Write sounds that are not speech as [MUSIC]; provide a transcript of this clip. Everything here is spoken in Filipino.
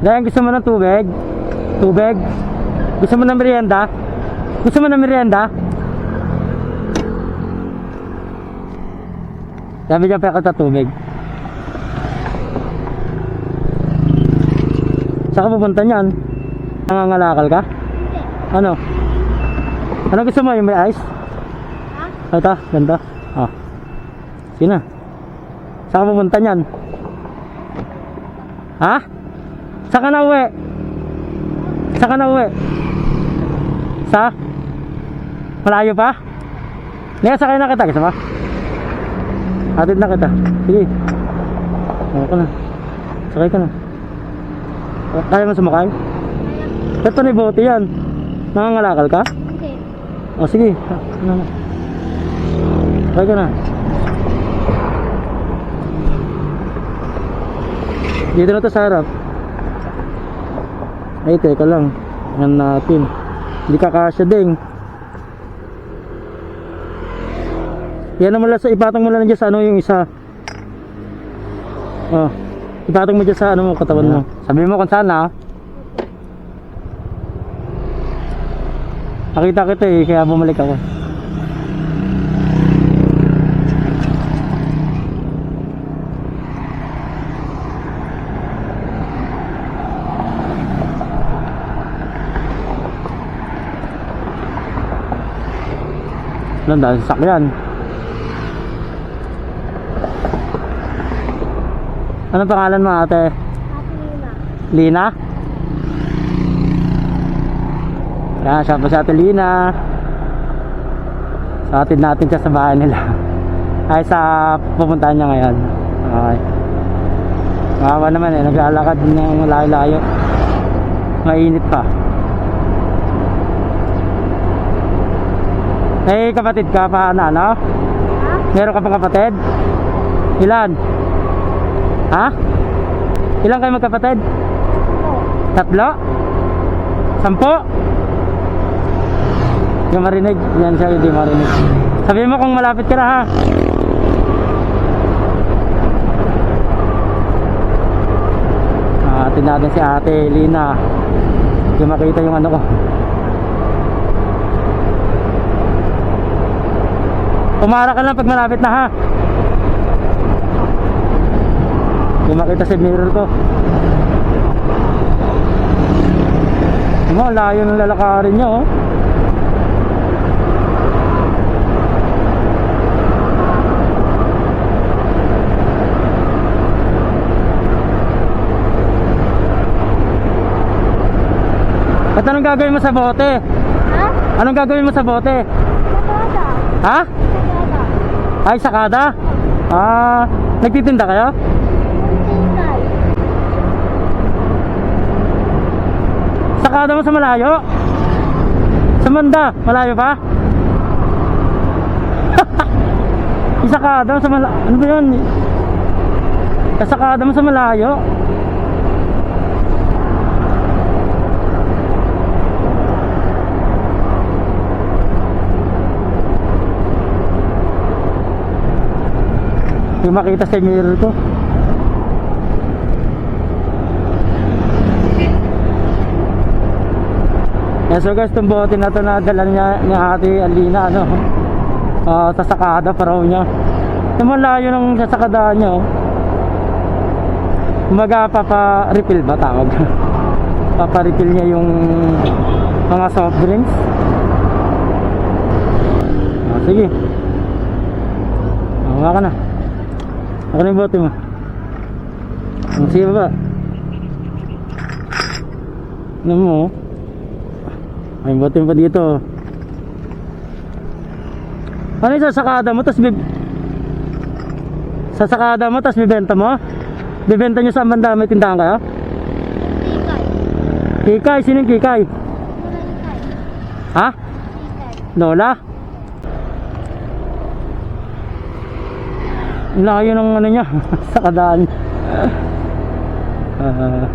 Dahil gusto mo ng tubig? Tubig? Gusto mo ng merienda? Gusto mo ng merienda? Sabi niya pa kita tubig. Saan ka pupunta niyan? Nangangalakal ka? Ano? Ano gusto mo? Yung may ice? Ha? Ito, ganda. Ah. Sino? Saan ka pupunta niyan? Ha? Saan ka na uwi? Saan ka na uwi? Sa? Malayo pa? Hindi, sakay na kita. Gusto mo? Hatid na kita. Sige. Sakay ka na. Sakay ka na. Kaya mo sumakay? Ito na bote yan. Nangangalakal ka? Hindi. O sige. Sakay ka na. Dito na to sa harap. Ay, teka lang. Yan natin. Hindi kakasya ding. Yan naman lang sa ipatong mo lang dyan sa ano yung isa. Oh. Ipatong mo dyan sa ano mo katawan mo. Sabi mo kung saan ah. Nakita kita eh, kaya bumalik ako. Lang dahil sasakyan. Anong pangalan mo ate? Ate Lina. Lina? Yan, siya po si Ate Lina. So, atid natin siya sa bahay nila. [LAUGHS] Ay, sa pupuntahan niya ngayon. Okay. Makawa naman eh, naglalakad ng layo-layo. Mainit pa. Eh, kapatid ka pa na, ano? Ha? Meron ka pang kapatid? Ilan? Ha? Ilan kayo magkapatid? Tatlo? Sampo? Yung marinig, yan siya hindi marinig. Sabihin mo kung malapit ka na ha. Ah, atin natin si ate Lina. Hindi makita yung ano ko. Umara ka lang pag malapit na ha. Hindi makita sa mirror ko. Ano, layo ng lalakarin niya oh. At anong gagawin mo sa bote? Ha? Anong gagawin mo sa bote? Sakada. Ha? Ay, sakada? Ah, nagtitinda kayo? Sakada mo sa malayo? Sa Manda, malayo pa? [LAUGHS] Isakada mo sa malayo. Ano ba yun? Kasakada mo sa malayo? Hindi makita sa mirror ko. Yeah, so guys, itong bote na to na niya ni Ate Alina, ano, ah, sa sakada pa raw niya. Ito malayo ng sasakadaan niya, oh. Kumaga, papa-refill ba tawag? [LAUGHS] papa-refill niya yung mga soft drinks. Ah, sige. Ah, ka na. Na yung bote mo. Ah, Sige ba? Ano mo, oh. May bote pa dito. Ano yung sasakada mo, tapos bib... Sasakada mo, tapos bibenta mo? Bibenta nyo sa banda, may tindahan kayo? Tingkay. Kikay, sino yung kikay? Tingkay. Ha? Tingkay. Lola? Layo ng ano niya, [LAUGHS] sakadaan. Ah,